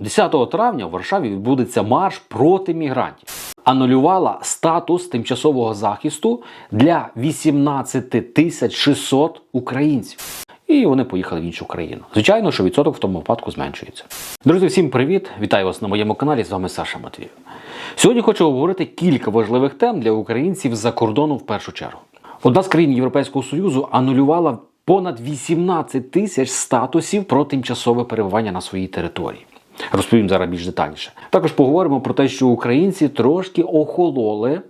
10 травня в Варшаві відбудеться марш проти мігрантів. Анулювала статус тимчасового захисту для 18 тисяч 600 українців. І вони поїхали в іншу країну. Звичайно, що відсоток в тому випадку зменшується. Друзі, всім привіт! Вітаю вас на моєму каналі. З вами Саша Матвіїв. Сьогодні хочу обговорити кілька важливих тем для українців за кордону в першу чергу. Одна з країн Європейського Союзу анулювала понад 18 тисяч статусів про тимчасове перебування на своїй території. Розповім зараз більш детальніше. Також поговоримо про те, що українці трошки охололи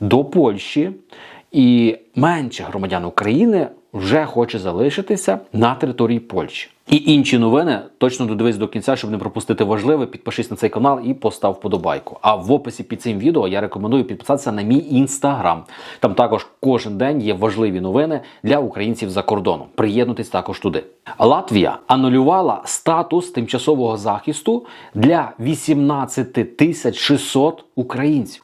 до Польщі, і менше громадян України вже хоче залишитися на території Польщі. І інші новини точно додивись до кінця, щоб не пропустити важливе. Підпишись на цей канал і постав вподобайку. А в описі під цим відео я рекомендую підписатися на мій інстаграм. Там також кожен день є важливі новини для українців за кордоном. Приєднуйтесь також туди. Латвія анулювала статус тимчасового захисту для 18 тисяч 600 українців.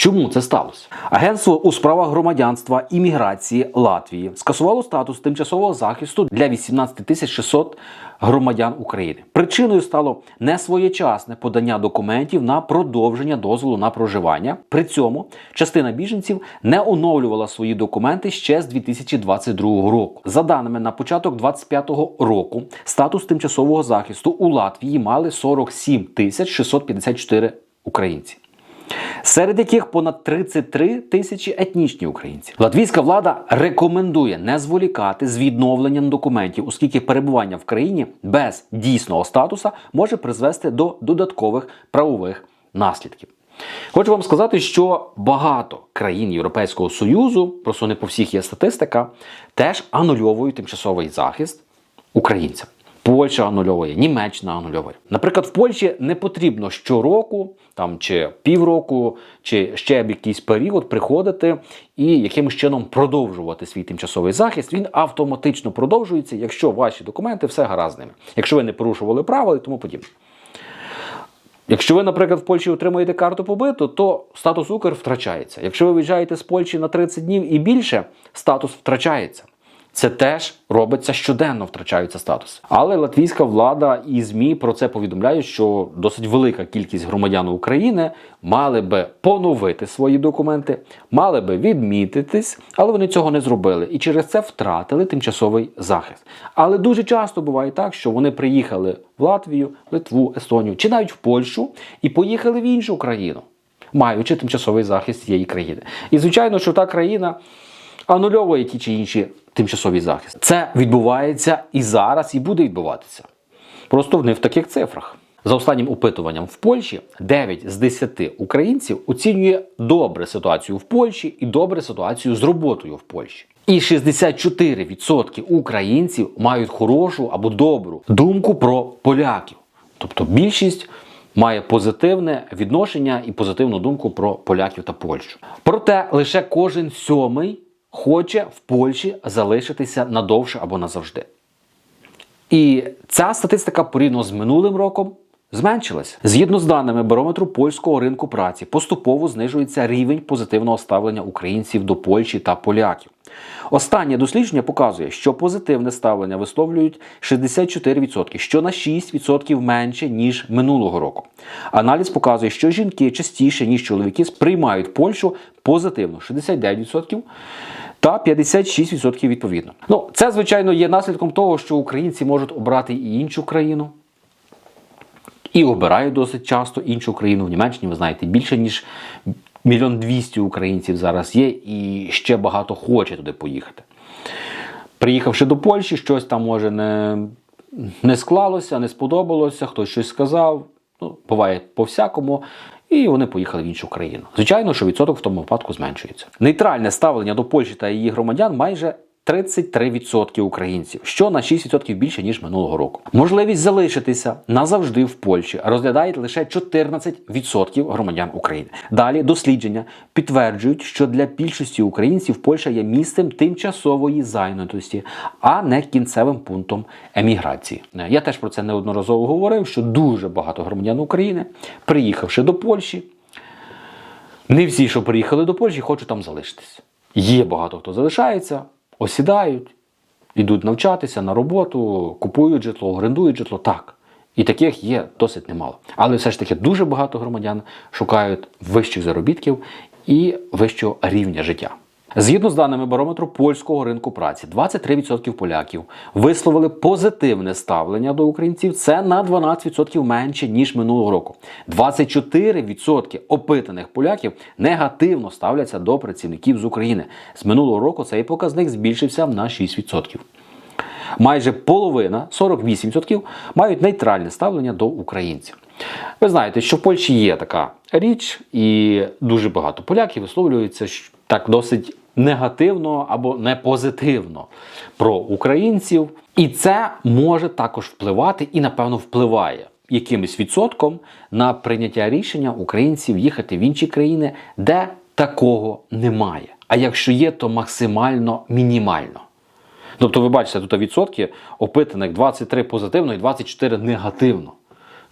Чому це сталося? Агентство у справах громадянства і міграції Латвії скасувало статус тимчасового захисту для 18 тисяч 600 громадян України. Причиною стало несвоєчасне подання документів на продовження дозволу на проживання. При цьому частина біженців не оновлювала свої документи ще з 2022 року. За даними на початок 2025 року, статус тимчасового захисту у Латвії мали 47 тисяч 654 українці серед яких понад 33 тисячі етнічні українці. Латвійська влада рекомендує не зволікати з відновленням документів, оскільки перебування в країні без дійсного статуса може призвести до додаткових правових наслідків. Хочу вам сказати, що багато країн Європейського Союзу, просто не по всіх є статистика, теж анульовують тимчасовий захист українцям. Польща анульовує, Німеччина анульовує. Наприклад, в Польщі не потрібно щороку, там чи півроку, чи ще б якийсь період приходити і якимось чином продовжувати свій тимчасовий захист. Він автоматично продовжується, якщо ваші документи все гаразд якщо ви не порушували правила і тому подібне. Якщо ви, наприклад, в Польщі отримуєте карту побиту, то статус Укр втрачається. Якщо ви виїжджаєте з Польщі на 30 днів і більше, статус втрачається. Це теж робиться щоденно, втрачаються статуси. Але латвійська влада і ЗМІ про це повідомляють, що досить велика кількість громадян України мали би поновити свої документи, мали би відмітитись, але вони цього не зробили і через це втратили тимчасовий захист. Але дуже часто буває так, що вони приїхали в Латвію, Литву, Естонію чи навіть в Польщу і поїхали в іншу країну, маючи тимчасовий захист цієї країни. І звичайно, що та країна анульовує ті чи інші тимчасовий захист. Це відбувається і зараз, і буде відбуватися. Просто не в таких цифрах. За останнім опитуванням в Польщі 9 з 10 українців оцінює добре ситуацію в Польщі і добре ситуацію з роботою в Польщі. І 64% українців мають хорошу або добру думку про поляків. Тобто більшість має позитивне відношення і позитивну думку про поляків та Польщу. Проте лише кожен сьомий хоче в Польщі залишитися надовше або назавжди. І ця статистика порівняно з минулим роком зменшилась. Згідно з даними барометру польського ринку праці, поступово знижується рівень позитивного ставлення українців до Польщі та поляків. Останнє дослідження показує, що позитивне ставлення висловлюють 64%, що на 6% менше, ніж минулого року. Аналіз показує, що жінки частіше, ніж чоловіки, сприймають Польщу позитивно 69%. Та 56% відповідно. Ну, це, звичайно, є наслідком того, що українці можуть обрати і іншу країну, і обирають досить часто іншу країну в Німеччині. Ви знаєте, більше ніж мільйон двісті українців зараз є, і ще багато хоче туди поїхати. Приїхавши до Польщі, щось там може не, не склалося, не сподобалося, хтось щось сказав. Ну, буває по-всякому. І вони поїхали в іншу країну. Звичайно, що відсоток в тому випадку зменшується. Нейтральне ставлення до Польщі та її громадян майже 33% українців, що на 6% більше ніж минулого року. Можливість залишитися назавжди в Польщі розглядають лише 14% громадян України. Далі дослідження підтверджують, що для більшості українців Польща є місцем тимчасової зайнятості, а не кінцевим пунктом еміграції. Я теж про це неодноразово говорив, що дуже багато громадян України, приїхавши до Польщі, не всі, що приїхали до Польщі, хочуть там залишитися. Є багато хто залишається осідають, йдуть навчатися на роботу, купують житло, орендують житло. Так. І таких є досить немало. Але все ж таки дуже багато громадян шукають вищих заробітків і вищого рівня життя. Згідно з даними барометру польського ринку праці, 23% поляків висловили позитивне ставлення до українців. Це на 12% менше ніж минулого року. 24% опитаних поляків негативно ставляться до працівників з України. З минулого року цей показник збільшився на 6%. Майже половина, 48%, мають нейтральне ставлення до українців. Ви знаєте, що в Польщі є така річ, і дуже багато поляків висловлюються так досить негативно або не позитивно про українців. І це може також впливати і, напевно, впливає якимось відсотком на прийняття рішення українців їхати в інші країни, де такого немає. А якщо є, то максимально мінімально. Тобто, ви бачите, тут відсотки опитаних 23 позитивно і 24 негативно.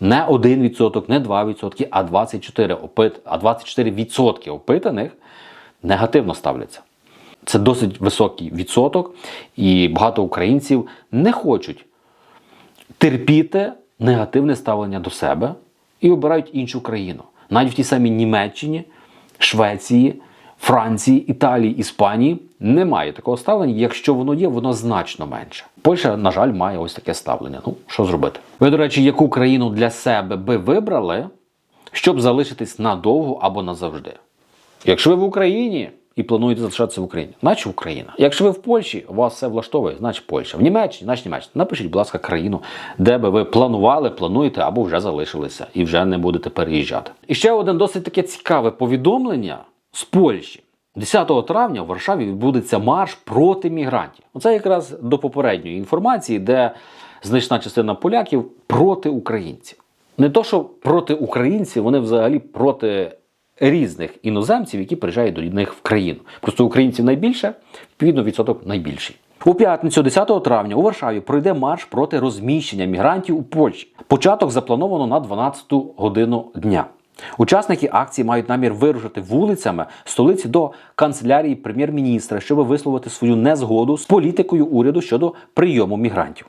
Не 1%, не 2%, а 24 опит, а 24 відсотки опитаних негативно ставляться. Це досить високий відсоток, і багато українців не хочуть терпіти негативне ставлення до себе і обирають іншу країну. Навіть в тій самій Німеччині, Швеції, Франції, Італії, Іспанії немає такого ставлення. Якщо воно є, воно значно менше. Польща, на жаль, має ось таке ставлення. Ну, що зробити? Ви, до речі, яку країну для себе би вибрали, щоб залишитись надовго або назавжди? Якщо ви в Україні і плануєте залишатися в Україні, значить Україна. Якщо ви в Польщі, у вас все влаштовує, значить Польща. В Німеччині, значить Німеччина. Напишіть, будь ласка, країну, де би ви планували, плануєте або вже залишилися і вже не будете переїжджати. І ще один досить таке цікаве повідомлення з Польщі. 10 травня в Варшаві відбудеться марш проти мігрантів. Оце якраз до попередньої інформації, де значна частина поляків проти українців. Не то, що проти українців, вони взагалі проти різних іноземців, які приїжджають до них в країну. Просто українців найбільше, відповідно, відсоток найбільший. У п'ятницю, 10 травня, у Варшаві пройде марш проти розміщення мігрантів у Польщі. Початок заплановано на 12 годину дня. Учасники акції мають намір вирушити вулицями столиці до канцелярії прем'єр-міністра, щоб висловити свою незгоду з політикою уряду щодо прийому мігрантів.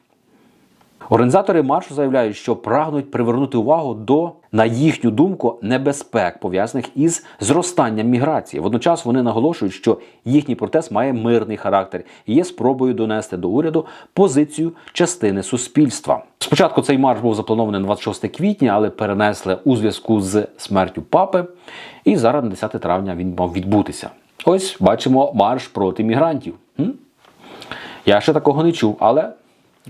Організатори маршу заявляють, що прагнуть привернути увагу до, на їхню думку, небезпек, пов'язаних із зростанням міграції. Водночас вони наголошують, що їхній протест має мирний характер і є спробою донести до уряду позицію частини суспільства. Спочатку цей марш був запланований на 26 квітня, але перенесли у зв'язку з смертю папи. І зараз на 10 травня він мав відбутися. Ось бачимо марш проти мігрантів. М? Я ще такого не чув, але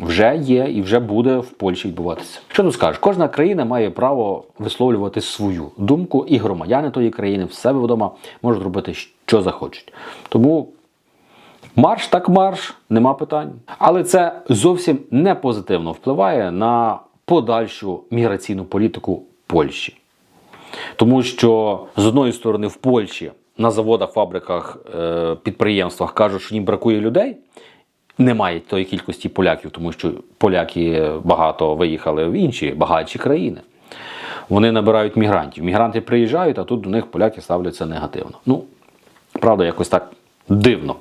вже є і вже буде в Польщі відбуватися. Що тут скажеш? Кожна країна має право висловлювати свою думку, і громадяни тої країни в себе вдома можуть робити, що захочуть. Тому марш так марш, нема питань. Але це зовсім не позитивно впливає на подальшу міграційну політику Польщі. Тому що з одної сторони в Польщі на заводах, фабриках, е, підприємствах кажуть, що їм бракує людей. Немає тої кількості поляків, тому що поляки багато виїхали в інші багатші країни. Вони набирають мігрантів. Мігранти приїжджають, а тут до них поляки ставляться негативно. Ну, правда, якось так дивно.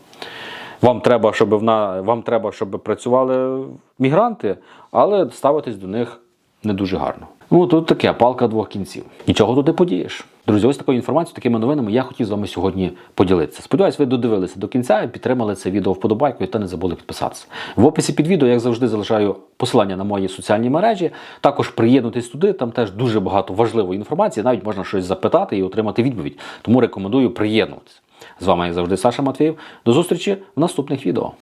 Вам треба, щоб вона, вам треба, щоб працювали мігранти, але ставитись до них не дуже гарно. Ну тут таке палка двох кінців. Нічого тут не подієш. Друзі, ось такою інформацією, такими новинами я хотів з вами сьогодні поділитися. Сподіваюсь, ви додивилися до кінця підтримали це відео вподобайкою та не забули підписатися. В описі під відео, як завжди, залишаю посилання на мої соціальні мережі. Також приєднуйтесь туди, там теж дуже багато важливої інформації. Навіть можна щось запитати і отримати відповідь. Тому рекомендую приєднуватися. З вами, як завжди, Саша Матвієв. До зустрічі в наступних відео.